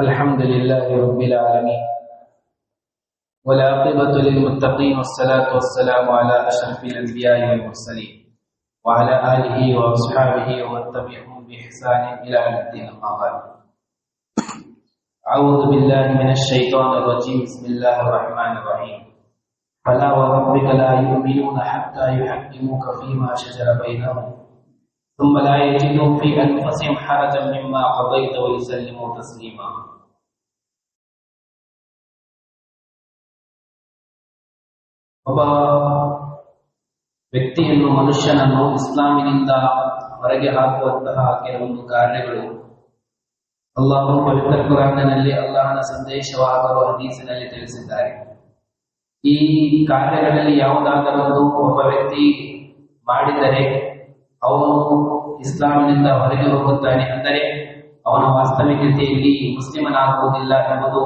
الحمد لله رب العالمين. والعاقبة للمتقين والصلاة والسلام على أشرف الأنبياء والمرسلين وعلى آله وأصحابه ومن تبعهم بإحسان إلى يوم الدين أما أعوذ بالله من الشيطان الرجيم. بسم الله الرحمن الرحيم. فلا وربك لا يؤمنون حتى يحكموك فيما شجر بينهم ثم لا يجدوا في أنفسهم حرجا مما قضيت ويسلموا تسليما ಒಬ್ಬ ವ್ಯಕ್ತಿಯನ್ನು ಮನುಷ್ಯನನ್ನು ಇಸ್ಲಾಮಿನಿಂದ ಹೊರಗೆ ಹಾಕುವಂತಹ ಕೆಲವೊಂದು ಕಾರ್ಯಗಳು ಅಲ್ಲಾಹು ಪವಿತ್ರ ಕುರಾನಿನಲ್ಲಿ ಅಲ್ಲಾಹನ ಸಂದೇಶವಾಗಲು ಹದೀಸಿನಲ್ಲಿ ತಿಳಿಸಿದ್ದಾರೆ ಈ ಕಾರ್ಯಗಳಲ್ಲಿ ಯಾವುದಾದರೊಂದು ಒಬ್ಬ ವ್ಯಕ್ತಿ ಮಾಡಿದರೆ ಅವನು ಇಸ್ಲಾಮಿನಿಂದ ಹೊರಗೆ ಹೋಗುತ್ತಾನೆ ಅಂದರೆ ಅವನ ವಾಸ್ತವಿಕತೆಯಲ್ಲಿ ಮುಸ್ಲಿಮನಾಗುವುದಿಲ್ಲ ಎಂಬುದು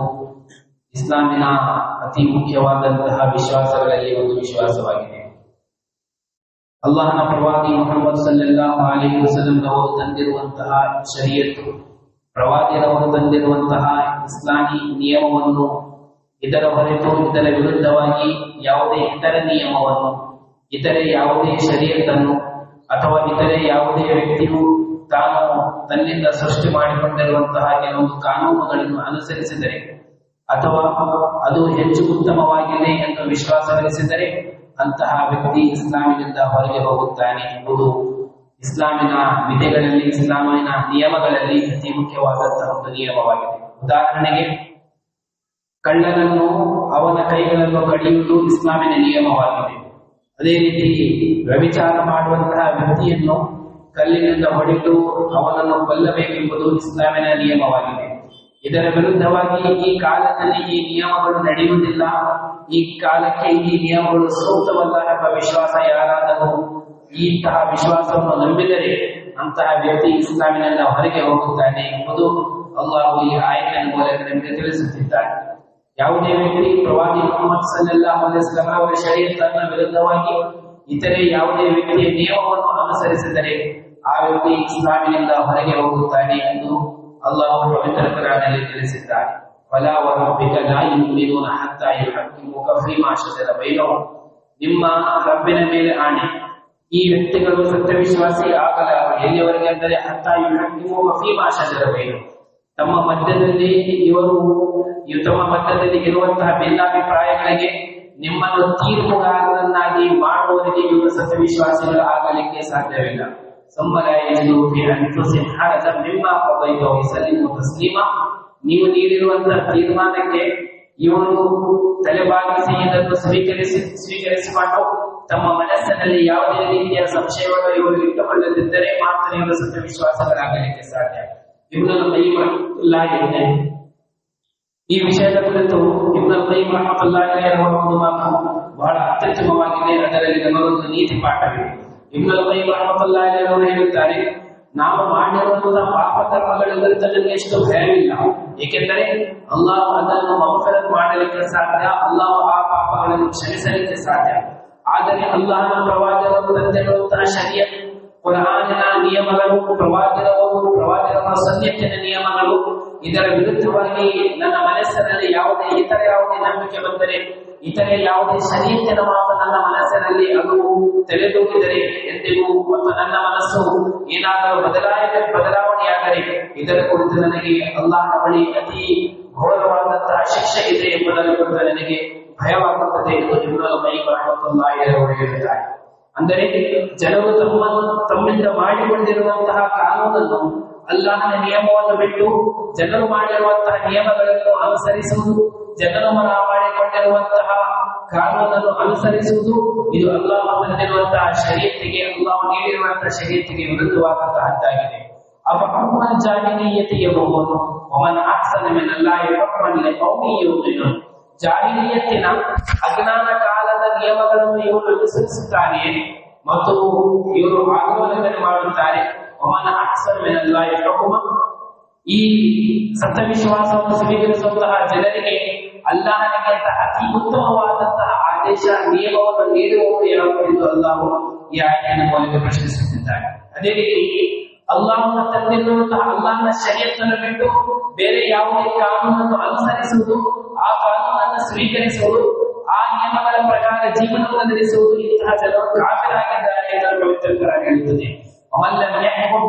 ಇಸ್ಲಾಮಿನ ಅತಿ ಮುಖ್ಯವಾದಂತಹ ವಿಶ್ವಾಸಗಳಲ್ಲಿ ಒಂದು ವಿಶ್ವಾಸವಾಗಿದೆ. ಅಲ್ಲಾಹನ ಪ್ರವಾದಿ ಮೊಹಮ್ಮದ್ ಸಲ್ಲಾಹ್ ಅಲಿ ವಸಲಂ ಅವರು ತಂದಿರುವಂತಹ ಶರೀಯತ್ತು ಪ್ರವಾದಿಯರವರು ತಂದಿರುವಂತಹ ಇಸ್ಲಾಮಿ ನಿಯಮವನ್ನು ಇದರ ಹೊರತು ಇದರ ವಿರುದ್ಧವಾಗಿ ಯಾವುದೇ ಇತರ ನಿಯಮವನ್ನು, ಇತರೆ ಯಾವುದೇ ಶರೀರತನ್ನು ಅಥವಾ ಇತರೆ ಯಾವುದೇ ವ್ಯಕ್ತಿಯು ತಾನು ತನ್ನಿಂದ ಸೃಷ್ಟಿ ಮಾಡಿಕೊಂಡಿರುವಂತಹ ಕೆಲವೊಂದು ಕಾನೂನುಗಳನ್ನು ಅನುಸರಿಸಿದರೆ ಅಥವಾ ಅದು ಹೆಚ್ಚು ಉತ್ತಮವಾಗಿದೆ ಎಂದು ವಿಶ್ವಾಸವಿರಿಸಿದರೆ ಅಂತಹ ವ್ಯಕ್ತಿ ಇಸ್ಲಾಮಿನಿಂದ ಹೊರಗೆ ಹೋಗುತ್ತಾನೆ ಎಂಬುದು ಇಸ್ಲಾಮಿನ ವಿಧಿಗಳಲ್ಲಿ, ಇಸ್ಲಾಮಿನ ನಿಯಮಗಳಲ್ಲಿ ಅತಿ ಮುಖ್ಯವಾದಂತಹ ಒಂದು ನಿಯಮವಾಗಿದೆ. ಉದಾಹರಣೆಗೆ, ಕಳ್ಳನನ್ನು ಅವನ ಕೈಗಳನ್ನು ಕಡಿಯುವುದು ಇಸ್ಲಾಮಿನ ನಿಯಮವಾಗಿದೆ. ಅದೇ ರೀತಿ ವ್ಯಭಿಚಾರ ಮಾಡುವಂತಹ ವ್ಯಕ್ತಿಯನ್ನು ಕಲ್ಲಿನಿಂದ ಹೊಡೆದು ಅವನನ್ನು ಕೊಲ್ಲಬೇಕೆಂಬುದು ಇಸ್ಲಾಮಿನ ನಿಯಮವಾಗಿದೆ. ಇದರ ವಿರುದ್ಧವಾಗಿ ಈ ಕಾಲದಲ್ಲಿ ಈ ನಿಯಮಗಳು ನಡೆಯುವುದಿಲ್ಲ. ಈ ಕಾಲಕ್ಕೆ ಈ ನಿಯಮಗಳು ಸೂಕ್ತವಲ್ಲ ಎಂಬ ವಿಶ್ವಾಸ ಯಾರಾದರೂ ಇಂತಹ ವಿಶ್ವಾಸವನ್ನು ನಂಬಿದರೆ ಅಂತಹ ವ್ಯಕ್ತಿ ಇಸ್ಲಾಮಿನಿಂದ ಹೊರಗೆ ಹೋಗುತ್ತಾನೆ ಎಂಬುದು ಅಲ್ಲಾಹು ಈ ಆಯ್ಕೆಯ ಮೂಲಕ ನಮಗೆ ತಿಳಿಸುತ್ತಿದ್ದಾನೆ. ಯಾವುದೇ ವ್ಯಕ್ತಿ ಪ್ರವಾದಿ ಮೊಹಮ್ಮದ್ ಸಲ್ಲಾಹ್ ಅಲೈಸ್ಲಾಂ ಅವರ ಶರೀರತನ್ನ ವಿರುದ್ಧವಾಗಿ ಇತರೆ ಯಾವುದೇ ವ್ಯಕ್ತಿಯ ನಿಯಮವನ್ನು ಅನುಸರಿಸಿದರೆ ಆ ವ್ಯಕ್ತಿ ಇಸ್ಲಾಮಿನಿಂದ ಹೊರಗೆ ಹೋಗುತ್ತಾನೆ ಎಂದು ಅಲ್ಲಾಹು ಪವಿತ್ರ ಕುರಾನಲ್ಲಿ ತಿಳಿಸಿದ್ದಾನೆ ಫಲಾ ಲಾ ಯುಮಿನೂನ ಹತ್ತಾ ಯುಹಕ್ಕಿಮುಕ ಫೀಮಾ ಶಜರ ಬೈನಹುಂ ನಿಮ್ಮ ರಬ್ಬಿನ ಮೇಲೆ ಆಣೆ. ಈ ವ್ಯಕ್ತಿಗಳು ಸತ್ಯವಿಶ್ವಾಸಿ ಆಗಲಾರರು ಎಲ್ಲಿಯವರೆಗೆ ಅಂದರೆ ಹತ್ತಾಯಿ ಹಕ್ಕಿ ಫೀಮಾ ಶಜರ ತಮ್ಮ ಮಧ್ಯದಲ್ಲಿ ಇವರು ಇವು ತಮ್ಮ ಮಧ್ಯದಲ್ಲಿ ಇರುವಂತಹ ಭಿನ್ನಾಭಿಪ್ರಾಯಗಳಿಗೆ ನಿಮ್ಮನ್ನು ತೀರ್ಪುಗಾರರನ್ನಾಗಿ ಮಾಡುವವರಿಗೆ ಇವರು ಸತ್ಯವಿಶ್ವಾಸಿಗಳು ಆಗಲಿಕ್ಕೆ ಸಾಧ್ಯವಿಲ್ಲ. ನೀವು ನೀಡಿರುವಂತಹ ತೀರ್ಮಾನಕ್ಕೆ ಇವರು ತಲೆಬಾಗಿಸಿ ಇದನ್ನು ಸ್ವೀಕರಿಸಿ, ಸ್ವೀಕರಿಸಿಕೊಂಡು ತಮ್ಮ ಮನಸ್ಸಿನಲ್ಲಿ ಯಾವುದೇ ರೀತಿಯ ಸಂಶಯವನ್ನು ಇವರು ಇಟ್ಟುಕೊಳ್ಳದಿದ್ದರೆ ಮಾತ್ರ ಇವರು ಸತ್ಯ ವಿಶ್ವಾಸಗಳಾಗಲಿಕ್ಕೆ ಸಾಧ್ಯ ಕೈಮ್ ಕೈ ಈ ವಿಷಯದ ಕುರಿತು ಇಬ್ನಲ್ ಕೈಮ್ ರಹಮತುಲ್ಲಾಹಿ ಅವರ ಒಂದು ಮಾತು ಬಹಳ ಅತ್ಯುತ್ತಮವಾಗಿದೆ. ಅದರಲ್ಲಿ ನಮಗೊಂದು ನೀತಿ ಪಾಠವಿದೆ ಇಬ್ನಲ್ ಕೈಮ್ ರಹಮತುಲ್ಲಾಹಿ ಅವರು ಹೇಳುತ್ತಾರೆ, ನಾವು ಮಾಡಿರುವಂತಹ ಪಾಪ ಕರ್ಮಗಳಿಂದ ನನಗೆ ಎಷ್ಟು ಭಯವಿಲ್ಲ. ಏಕೆಂದರೆ ಅಲ್ಲಾಹ್ ಅದನ್ನು ಮಗಫರತ್ ಮಾಡಲಿಕ್ಕೆ ಸಾಧ್ಯ, ಅಲ್ಲಾಹ್ ಆ ಪಾಪಗಳನ್ನು ಕ್ಷಮಿಸಲಿಕ್ಕೆ ಸಾಧ್ಯ. ಆದರೆ ಅಲ್ಲಾಹನ ಪ್ರವಾದಿಗಳು ತಂದಿರುವಂತಹ ಶರಿಯ ಕುರಾನಿನ ನಿಯಮಗಳು ಪ್ರವಾಚನವು ಪ್ರವಾಚನ ಸನ್ಯತಿನ ನಿಯಮಗಳು, ಇದರ ವಿರುದ್ಧವಾಗಿ ನನ್ನ ಮನಸ್ಸಿನಲ್ಲಿ ಯಾವುದೇ ಇತರ ಯಾವುದೇ ನಂಬಿಕೆ ಬಂದರೆ, ಇತರೆ ಯಾವುದೇ ಶರೀರನ ಮಾತು ನನ್ನ ಮನಸ್ಸಿನಲ್ಲಿ ಅದು ತೆರೆದೋಗಿದರೆ ಎಂದಿಗೂ ಮತ್ತು ನನ್ನ ಮನಸ್ಸು ಏನಾದರೂ ಬದಲಾಯ ಬದಲಾವಣೆಯಾದರೆ, ಇದರ ಕುರಿತು ನನಗೆ ಅಲ್ಲಾಹನ ಬಳಿ ಅತಿ ಘೋರವಾದಂತಹ ಶಿಕ್ಷೆ ಇದೆ ಎಂಬುದರ ಕುರಿತು ನನಗೆ ಭಯವಾಗುತ್ತದೆ ಎಂದು ಇಬ್ರಾಹಿಂ ಅವರು ಹೇಳಿದ್ದಾರೆ. ಅಂದರೆ, ಜನರು ತಮ್ಮ, ತಮ್ಮಿಂದ ಮಾಡಿಕೊಂಡಿರುವಂತಹ ಕಾನೂನನ್ನು ಅಲ್ಲಾಹನ ನಿಯಮವನ್ನು ಬಿಟ್ಟು ಜನರು ಮಾಡಿರುವಂತಹ ನಿಯಮಗಳನ್ನು ಅನುಸರಿಸುವುದು, ಜನರು ಮಾಡಿಕೊಂಡಿರುವಂತಹ ಕಾನೂನನ್ನು ಅನುಸರಿಸುವುದು, ಇದು ಅಲ್ಲಾಹ ತಂದಿರುವಂತಹ ಶರೀರಿಗೆ ಅಲ್ಲಾಹ ನೀಡಿರುವಂತಹ ಶರೀರಿಗೆ ವಿರುದ್ಧವಾದಂತಹದ್ದಾಗಿದೆ. ಅವ ಜಾಹಿನೀಯತೆಯ ಜಾಹಿನೀಯತೆಯಬಹುದು ಒಮನ್ ಆಕ್ಸನ ಯುಮಿನೂನ್ ಜಾಹಿಲಿಯತ್ತಿನ ಅಜ್ಞಾನ ಕಾಲದ ನಿಯಮಗಳನ್ನು ಇವರು ಅನುಸರಿಸುತ್ತಾರೆಯೇ ಮತ್ತು ಇವರು ಆಂದೋಲನೆ ಮಾಡುತ್ತಾರೆ. ಒಮನ ಅಕ್ಸರವೆಲ್ಲ ಹುಕುಮ ಈ ಸತ್ಯವಿಶ್ವಾಸವನ್ನು ಸ್ವೀಕರಿಸುವಂತಹ ಜನರಿಗೆ ಅಲ್ಲಾಹನಿಗಿಂತ ಅತಿ ಉತ್ತಮವಾದಂತಹ ಆದೇಶ, ನಿಯಮವನ್ನು ನೀಡುವವರು ಯಾರು ಎಂದು ಅಲ್ಲಾಹು ಈ ಆಯ್ಕೆಯನ್ನು ಮೂಲಕ ಪ್ರಶ್ನಿಸುತ್ತಿದ್ದಾರೆ ಅದೇ ರೀತಿ ಅಲ್ಲಾಹನ ತಂದಿರುವಂತಹ ಅಲ್ಲಾಹನ ಶರೀರವನ್ನು ಬಿಟ್ಟು ಬೇರೆ ಯಾವುದೇ ಕಾನೂನನ್ನು ಅನುಸರಿಸುವುದು, ಆ ಕಾನೂನನ್ನು ಸ್ವೀಕರಿಸುವುದು ಆ ನಿಯಮಗಳ ಪ್ರಕಾರ ಜೀವನವನ್ನು ನಡೆಸುವುದು ಇಂತಹ ಜನರು ಕಾಫಿರಾಗಿದ್ದಾರೆ ಎಂದು ಪವಿತ್ರ ಹೇಳುತ್ತದೆ. ಅವಲ್ಲಂ ಯಹ್ಕುಂ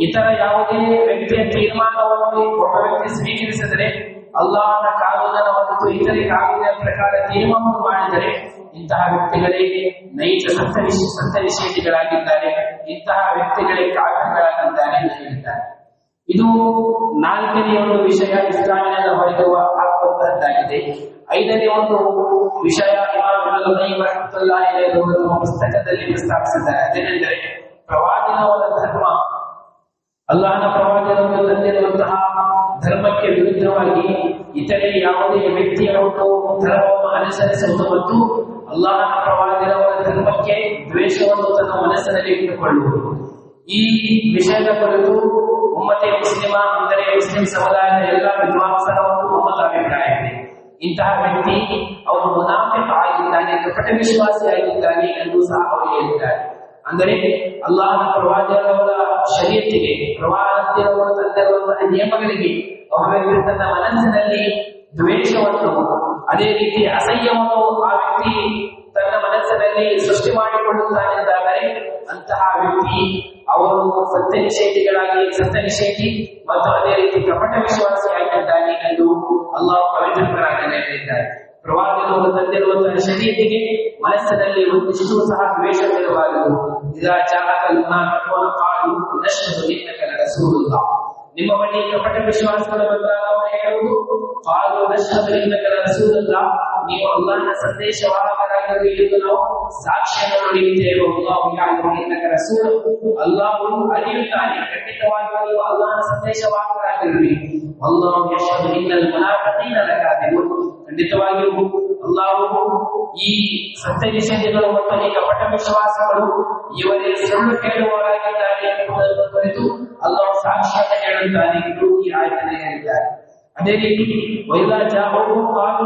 ಇತರ ಯಾವುದೇ ವ್ಯಕ್ತಿಯ ತೀರ್ಮಾನವನ್ನು ಒಬ್ಬ ವ್ಯಕ್ತಿ ಸ್ವೀಕರಿಸಿದರೆ ಅಲ್ಲಾಹನ ಕಾನೂನನ ಹೊರತು ಇತರೆ ಕಾನೂನಿನ ಪ್ರಕಾರ ತೀರ್ಮಾನವನ್ನು ಮಾಡಿದರೆ ಇಂತಹ ವ್ಯಕ್ತಿಗಳೇ ನೈಜ ಸತ್ಯ ಸತ್ಯ ಇಂತಹ ವ್ಯಕ್ತಿಗಳೇ ಕಾರಣಗಳಾಗಿದ್ದಾರೆ ಎಂದು ಹೇಳಿದ್ದಾರೆ. ಇದು ನಾಲ್ಕನೇ ಒಂದು ವಿಷಯ ಇಸ್ಲಾಮಿನ ಹೊರಗಿರುವ ಹಾಕುವಂತಹದ್ದಾಗಿದೆ ಐದನೇ ಒಂದು ವಿಷಯ ಪುಸ್ತಕದಲ್ಲಿ ಪ್ರಸ್ತಾಪಿಸಿದ್ದಾರೆ. ಅದೇನೆಂದರೆ ಪ್ರವಾದಿನವಾದ ಧರ್ಮ. ಅಲ್ಲಾಹನ ಪ್ರವಾದಿನವರು ತಂದಿರುವಂತಹ ಧರ್ಮಕ್ಕೆ ವಿರುದ್ಧವಾಗಿ ಇತರೆ ಯಾವುದೇ ವ್ಯಕ್ತಿಯ ಒಂದು ಧರ್ಮವನ್ನು ಅನುಸರಿಸುವುದು ಮತ್ತು ಅಲ್ಲಾಹನ ಪ್ರವಾದಿನವರ ಧರ್ಮಕ್ಕೆ ದ್ವೇಷವನ್ನು ತನ್ನ ಮನಸ್ಸಿನಲ್ಲಿ ಇಟ್ಟುಕೊಳ್ಳುವುದು. ಈ ವಿಷಯದ ಕುರಿತು ಉಮ್ಮತೆ ಮುಸ್ಲಿಮ, ಅಂದರೆ ಮುಸ್ಲಿಂ ಸಮುದಾಯದ ಎಲ್ಲ ವಿದ್ವಾಂಸರ ಒಂದು ಒಮ್ಮತ ಅಭಿಪ್ರಾಯ ಇದೆ ಇಂತಹ ವ್ಯಕ್ತಿ ಅವನು ಮುನಾಫಿಕ್ ಆಗಿದ್ದಾನೆ ಕಪಟ ವಿಶ್ವಾಸಿ ಆಗಿದ್ದಾನೆ ಎಂದು ಸಹ ಅವರು ಹೇಳಿದ್ದಾರೆ. ಅಂದರೆ ಅಲ್ಲಾಹನ ಪ್ರವಾದಿಯವರ ಶರೀರತಿಗೆ ಪ್ರವಾದಿಯವರು ತಂದೆಯವರ ನಿಯಮಗಳಿಗೆ ಒಬ್ಬ ವ್ಯಕ್ತಿ ತನ್ನ ಮನಸ್ಸಿನಲ್ಲಿ ದ್ವೇಷವನ್ನು, ಅದೇ ರೀತಿ ಅಸಹ್ಯವನ್ನು ಆ ವ್ಯಕ್ತಿ ತನ್ನ ಮನಸ್ಸಿನಲ್ಲಿ ಸೃಷ್ಟಿ ಮಾಡಿಕೊಳ್ಳುತ್ತಾನೆಂದಾದರೆ ಅಂತಹ ವ್ಯಕ್ತಿ ಅವರು ಸತ್ಯ ನಿಷೇಧಿಗಳಾಗಿ ಸತ್ಯ ನಿಷೇಧಿ ಮತ್ತು ಅದೇ ರೀತಿ ಕಪಟ ವಿಶ್ವಾಸಿಯಾಗಿದ್ದಾನೆ ಎಂದು ಅಲ್ಲಾಹ್ ಪವಿತ್ರರಾಗಿ ಹೇಳಿದ್ದಾರೆ ಪ್ರವಾದಿಗಳು ತಂದಿರುವಂತಹ ಶರೀರಿಗೆ ಮನಸ್ಸಿನಲ್ಲಿ ಒಂದಿಷ್ಟು ಸಹ ದ್ವೇಷವಿರಬಾರದು ಇದಾ ಜಾಲಕ ಕಾಲು ನಶ್ಹದು ಕನ್ನಡ ನಿಮ್ಮ ಬಳಿ ಕಪಟ ವಿಶ್ವಾಸಗಳು ಬಂದಾಗ ಅವರು ಹೇಳುವುದು ಕಾಲು ನಶ್ಹದು ಇನ್ನಕ ರಸೂಲುಲ್ಲಾಹ್ ನೀವು ಅಲ್ಲಾಹನ ಸಂದೇಶವಾಹಕರಾಗಿರು ಎಂದು ನಾವು ಸಾಕ್ಷ್ಯವನ್ನು ನುಡಿಯುತ್ತೇವೆ ಅಲ್ಲಾಹು ಯಾರು ಇನ್ನಕ ರಸೂಲ್, ಅಲ್ಲಾಹು ಅರಿಯುತ್ತಾನೆ. ಖಂಡಿತವಾಗಿಯೂ ನೀವು ಅಲ್ಲಾಹನ ಸಂದೇಶವಾಹಕರಾಗಿರುವಿ ಅಲ್ಲಾಹು ಯಶಹದು ಇನ್ನಲ್ ಮುನಾಫಿಕೀನ ಲಕಾದಿಬುನ್ ಖಂಡಿತವಾಗಿಯೂ ಅಲ್ಲಾಹು ಈ ಸತ್ಯ ನಿಷೇಧಗಳು ಮತ್ತು ಅನೇಕ ಕಪಟ ವಿಶ್ವಾಸಗಳು ಇವರೇ ಸುಳ್ಳು ಹೇಳುವವರಾಗಿದ್ದಾರೆ ಎಂಬುದನ್ನು ಕುರಿತು ಅಲ್ಲಾಹು ಸಾಕ್ಷಾತ್ ಹೇಳುತ್ತಾನೆ ಎಂದು ಈ ಆಯ್ಕೆ ಹೇಳಿದ್ದಾರೆ. ಅದೇ ರೀತಿ, ವೈದಾ ಜಾಹು ಕುಫ್ರ್.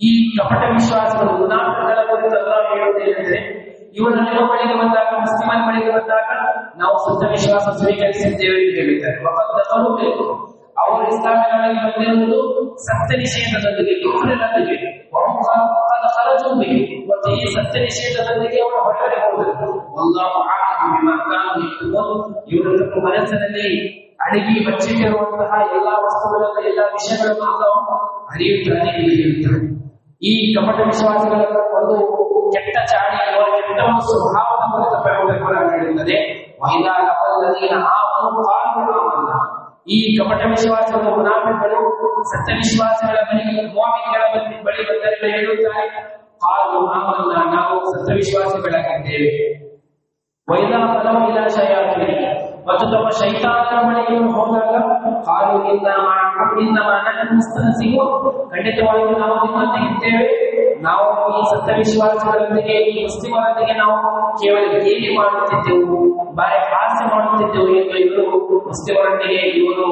ಈ ಕಪಟ ವಿಶ್ವಾಸಗಳು ಮುನಾಫಿಕಗಳ ಕುರಿತು ಅಲ್ಲಾಹ್ ಹೇಳುವುದೇನೆಂದರೆ ಇವರು ನಮ್ಮ ಬಳಿಗೆ ಬಂದಾಗ ಮುಸ್ಲಿಮನ್ ಬಳಿಗೆ ಬಂದಾಗ ನಾವು ಸತ್ಯ ವಿಶ್ವಾಸ ಸ್ವೀಕರಿಸಿದ್ದೇವೆ ಎಂದು ಹೇಳಿದ್ದಾರೆ. ಅವರು ಇಸ್ಲಾಮಿನಲ್ಲಿ ಬಂದಿರುವುದು ಸತ್ಯ ನಿಷೇಧದೊಂದಿಗೆ ಕುಫ್ರಿನೊಂದಿಗೆ. ಮತ್ತು ಈ ಸತ್ಯ ನಿಷೇಧದೊಂದಿಗೆ ಅವರು ಹೊರಗಡೆ ಹೋದರು ಇವರು ತಮ್ಮ ಮನಸ್ಸಿನಲ್ಲಿ ಅಡಗಿ ಬಚ್ಚಿಟ್ಟಿರುವಂತಹ ಎಲ್ಲಾ ವಸ್ತುಗಳನ್ನು, ಎಲ್ಲಾ ವಿಷಯಗಳನ್ನು ಅಲ್ಲಾಹು ಅರಿಯುತ್ತಾನೆ ಈ ಕಪಟ ವಿಶ್ವಾಸಗಳ ಒಂದು ಕೆಟ್ಟ ಚಾಡಿ ಅಥವಾ ಕೆಟ್ಟ ಒಂದು ಸ್ವಭಾವದ ಮೂಲಕ ಪವಿತ್ರ ಕುರಾನ್ ಹೇಳುತ್ತದೆ. ವೈದಾ ಲಕಲ್ಲದೀನ ಆಮನು ಕಾಲು ಆಮನ್ನ ಈ ಕಪಟ ವಿಶ್ವಾಸಗಳ ಮುನಾಫಿಕರು ಸತ್ಯ ವಿಶ್ವಾಸಗಳ ಬಳಿ ಮೋಮಿನ್ಗಳ ಬಳಿ ಬಳಿ ಬಂದರೆ ಹೇಳುತ್ತಾರೆ. ಕಾಲು ಆಮನ್ನ ನಾವು ಸತ್ಯ ವಿಶ್ವಾಸಿಗಳಾಗಿದ್ದೇವೆ ವೈದಾ ಫಲಂ ಇಲ್ಲ ಶಯಾತಿ ಮತ್ತು ತಮ್ಮ ಶೈತಾನರ ಬಳಿಗೆ ಹೋದಾಗ ಕಾಲು ಇಲ್ಲ ಇನ್ನ ಮುಸ್ತನಸಿಗು ಖಂಡಿತವಾಗಿಯೂ ನಾವು ನಿಮ್ಮೊಂದಿಗೆ ಇದ್ದೇವೆ ನಾವು ಈ ಸತ್ಯ ವಿಶ್ವಾಸಗಳೊಂದಿಗೆ ಈ ಮುಸ್ಲಿಮರೊಂದಿಗೆ ನಾವು ಕೇವಲ ಗೇಲಿ ಮಾಡುತ್ತಿದ್ದೆವು, ಬಾರಿ ಹಾಸ್ಯ ಮಾಡುತ್ತಿದ್ದೆವು ಎಂದು ಇವರು ಮುಸ್ಲಿಮರೊಂದಿಗೆ ಇವರು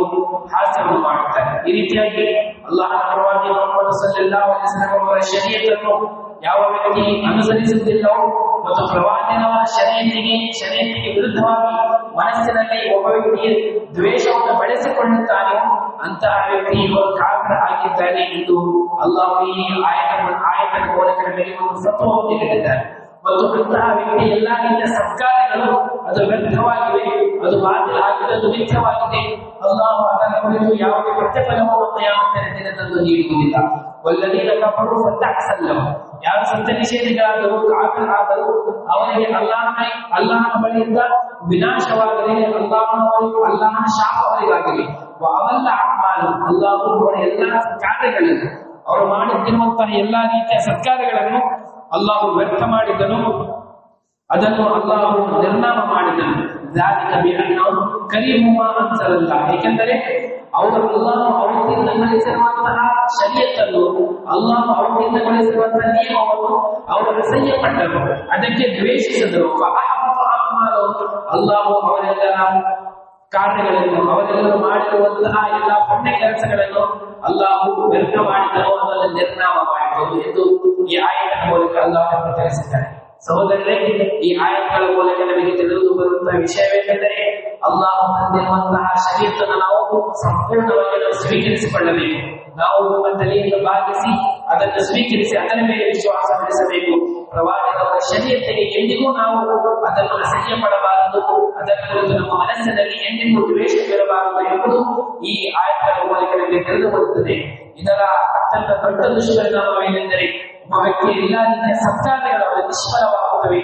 ಹಾಸ್ಯವನ್ನು ಮಾಡುತ್ತಾರೆ. ಈ ರೀತಿಯಾಗಿ ಅಲ್ಲಾಹನ ಪರವಾಗಿ ಮೊಹಮ್ಮದ್ ವಸಲ್ಲಂ ಅವರ ಶರೀರವನ್ನು ಯಾವ ವ್ಯಕ್ತಿ ಅನುಸರಿಸುತ್ತಿಲ್ಲವೋ ಮತ್ತು ಪ್ರವಾದಿನವರ ಶರೀರಿಗೆ ಶರೀರಿಗೆ ವಿರುದ್ಧವಾಗಿ ಮನಸ್ಸಿನಲ್ಲಿ ಒಬ್ಬ ವ್ಯಕ್ತಿ ದ್ವೇಷವನ್ನು ಬೆಳೆಸಿಕೊಳ್ಳುತ್ತಾನೆ ಅಂತಹ ವ್ಯಕ್ತಿ ಕಾಫಿರ ಆಗಿದ್ದಾನೆ ಎಂದು ಅಲ್ಲಾಹು ಈ ಆಯತ ಆಯತನ ಮೂಲಕ ನಮಗೆ ಸತ್ವವನ್ನು ನೀಡಿದ್ದಾರೆ ಮತ್ತು ಅಂತಹ ವ್ಯಕ್ತಿ ಎಲ್ಲಾ ರೀತಿಯ ಸರ್ಕಾರಗಳು, ಅದು ವ್ಯರ್ಥವಾಗಿವೆ ಅದು ಬಾತಿಲ್ ಆಗಿದೆ ಅದು ಮಿಥ್ಯವಾಗಿದೆ ಅಲ್ಲಾಹು ಅದರ ಕುರಿತು ಯಾವುದೇ ಪ್ರತಿಫಲವನ್ನು ಕಿಯಾಮತ್ತಿನ ದಿನದಂದು ನೀಡುವುದಿಲ್ಲ. ವಲ್ಲದೀನ ಕಫರು ಫತಹಸಲ್ಲಹು ಯಾರು ಸತ್ಯ ನಿಷೇಧಿಗಳಾದರು ಕಾಫಿರಾದರು ಅವರಿಗೆ ಅಲ್ಲಾಹನ ಅಲ್ಲಾಹನ ಬಳಿಯಿಂದ ವಿನಾಶವಾಗಲಿ, ಅಲ್ಲಾಹನ ಅಲ್ಲಾಹನ ಶಾಪ ಅವರಿಗಾಗಲಿ. ಅವೆಲ್ಲ ಅಹ್ಮಾಲು. ಅಲ್ಲಾಹು ಅವರ ಎಲ್ಲಾ ಕಾರ್ಯಗಳನ್ನು ಅವರು ಮಾಡುತ್ತಿರುವಂತಹ ಎಲ್ಲಾ ರೀತಿಯ ಸರ್ಕಾರಗಳನ್ನು ಅಲ್ಲಾಹು ವ್ಯರ್ಥ ಮಾಡಿದನು. ಅದನ್ನು ಅಲ್ಲಾಹು ನಿರ್ನಾಮ ಮಾಡಿದನು. ಕರೀಮುವ ಅಂತರಲ್ಲ ಏಕೆಂದರೆ ಅವರು ಅಲ್ಲಾನು ಅವರಿಂದ ಗಳಿಸಿರುವಂತಹ ಶರೀರನ್ನು ಅಲ್ಲಾನು ಅವರಿಂದ ಗಳಿಸಿರುವಂತಹ ನಿಯಮವನ್ನು ಅವರು ಅಸಹ್ಯಪಟ್ಟರು. ಅದಕ್ಕೆ ದ್ವೇಷಿಸಿದರು. ಅಲ್ಲಾಹು ಅವರೆಲ್ಲರ ಕಾರ್ಯಗಳನ್ನು ಅವರೆಲ್ಲರೂ ಮಾಡಿರುವಂತಹ ಎಲ್ಲಾ ಪುಣ್ಯ ಕೆಲಸಗಳನ್ನು ಅಲ್ಲಾಹು ವ್ಯರ್ಥ ಮಾಡಿದನು ಅದನ್ನು ನಿರ್ನಾಮ ಮಾಡಿದನು ಎಂದು ಈ ಆಯತನ ಮೂಲಕ ಅಲ್ಲಾಹ್ ತಿಳಿಸಿದ್ದಾನೆ ಸಹೋದರರೇ ಈ ಆಯತಗಳ ಮೂಲಕ ನಮಗೆ ತಿಳಿದು ಬರುವಂತಹ ವಿಷಯವೇನೆಂದರೆ ಅಲ್ಲಾಹ್ ತಂದಿರುವಂತಹ ಶರೀರವನ್ನು ನಾವು ಸಂಪೂರ್ಣವಾಗಿ ನಾವು ಸ್ವೀಕರಿಸಿಕೊಳ್ಳಬೇಕು ನಾವು ನಮ್ಮ ತಲೆಯನ್ನು ಭಾಗಿಸಿ ಅದನ್ನು ಸ್ವೀಕರಿಸಿ, ಅದರ ಮೇಲೆ ವಿಶ್ವಾಸ ಬೆಳೆಸಬೇಕು ಪ್ರವಾದಿಯವರ ಶರೀರತೆಗೆ ಎಂದಿಗೂ ನಾವು ಅದನ್ನು ಅಸಹ್ಯ ಪಡಬಾರದು ಅದರ ಕುರಿತು ನಮ್ಮ ಮನಸ್ಸಿನಲ್ಲಿ ಎಂದಿಗೂ ದ್ವೇಷ ಬೀರಬಾರದು ಎಂಬುದು ಈ ಆಯತಗಳ ಮೂಲಕ ನಮಗೆ ತಿಳಿದು ಬರುತ್ತದೆ. ಇದರ ಅತ್ಯಂತ ದೊಡ್ಡ ದುಷ್ಪರಿಣಾಮವೇನೆಂದರೆ ಆ ವ್ಯಕ್ತಿಯ ಎಲ್ಲ ರೀತಿಯ ಸತ್ಕಾರ್ಯಗಳು ಅವರು ನಿಷ್ಫಲವಾಗುತ್ತವೆ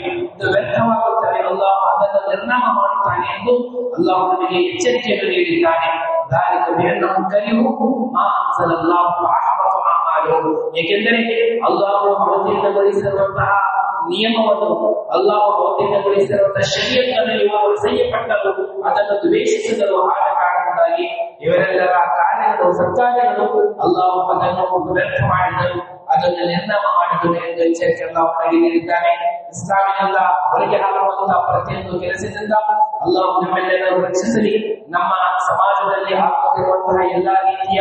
ವ್ಯರ್ಥವಾಗುತ್ತವೆ. ಅಲ್ಲಾಹ ಅದನ್ನು ನಿರ್ನಾಮ ಮಾಡುತ್ತಾನೆ ಎಂದು ಅಲ್ಲಾಹ ನಮಗೆ ಎಚ್ಚರಿಕೆಯನ್ನು ನೀಡಿದ್ದಾನೆ. ಏಕೆಂದರೆ ಅಲ್ಲಾಹು ಅವತೀರ್ಣಗೊಳಿಸಿರುವಂತಹ ನಿಯಮವನ್ನು ಅಲ್ಲಾಹು ಅವತೀರ್ಣಗೊಳಿಸಿರುವಂತಹ ಶರೀರವನ್ನು ಇವರು ಸಹ್ಯಪಟ್ಟರು. ಅದನ್ನು ದ್ವೇಷಿಸಿದರು. ಆದ ಕಾರಣದಿಂದಾಗಿ ಇವರೆಲ್ಲರ ಕಾರ್ಯಗಳು, ಸತ್ಕಾರ್ಯಗಳು ಅಲ್ಲಾಹು ಅದನ್ನು ವ್ಯರ್ಥ ಮಾಡಿದರು. ಅದನ್ನು ನಿರ್ನಾಮ ಮಾಡಿದರು ಎಂದು ಎಚ್ಚರಿಕೆ ಅಲ್ಲಾಹು ನಮಗೆ ನೀಡಿದ್ದಾನೆ ಇಸ್ಲಾಮಿನಿಂದ ಹೊರಗೆ ಹಾಕುವಂತಹ ಪ್ರತಿಯೊಂದು ಕೆಲಸದಿಂದ ಅಲ್ಲಾಹು ನಮ್ಮೆಲ್ಲರೂ ರಕ್ಷಿಸಲಿ. ನಮ್ಮ ಸಮಾಜದಲ್ಲಿ ಹಾಕುತ್ತಿರುವಂತಹ ಎಲ್ಲಾ ರೀತಿಯ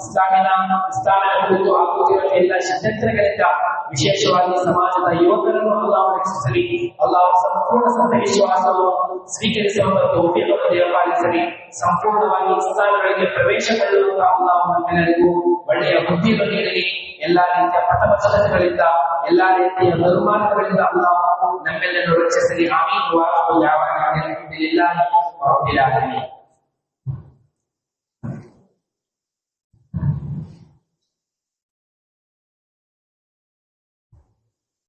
ಇಸ್ಲಾಮಿನ ಇಸ್ಲಾಮಿನ ಕುರಿತು ಆಗುತ್ತಿರುವ ಎಲ್ಲ ಷಡ್ಯಂತ್ರಗಳಿಂದ ವಿಶೇಷವಾಗಿ ಸಮಾಜದ ಯುವಕರನ್ನು ಅಲ್ಲಾಹು ರಕ್ಷಿಸಲಿ. ಅಲ್ಲಾಹು ಸಂಪೂರ್ಣ ಸತ್ಯ ವಿಶ್ವಾಸವನ್ನು ಸ್ವೀಕರಿಸುವಂತಹ ತೌಫೀಕನ್ನು ದೇವಪಾಲಿಸಲಿ ಸಂಪೂರ್ಣವಾಗಿ ಇಸ್ಲಾಮಗಳಿಗೆ ಪ್ರವೇಶಗೊಳ್ಳುವಂತಹ ಅಲ್ಲಾಹು ನಮ್ಮೆಲ್ಲರಿಗೂ ಒಳ್ಳೆಯ ಬುದ್ಧಿಯನ್ನು ನೀಡಲಿ ಎಲ್ಲಾ ರೀತಿಯ ಪಥಪಥಗಳಿಂದ ಎಲ್ಲಾ ರೀತಿಯ ದುರ್ಮಾರ್ಗಗಳಿಂದ ಅಲ್ಲಾಹು ನಮ್ಮೆಲ್ಲರೂ ರಕ್ಷಿಸಲಿ ಆಮೀನು ವಾಹು ಯಾವ ಇಲ್ಲ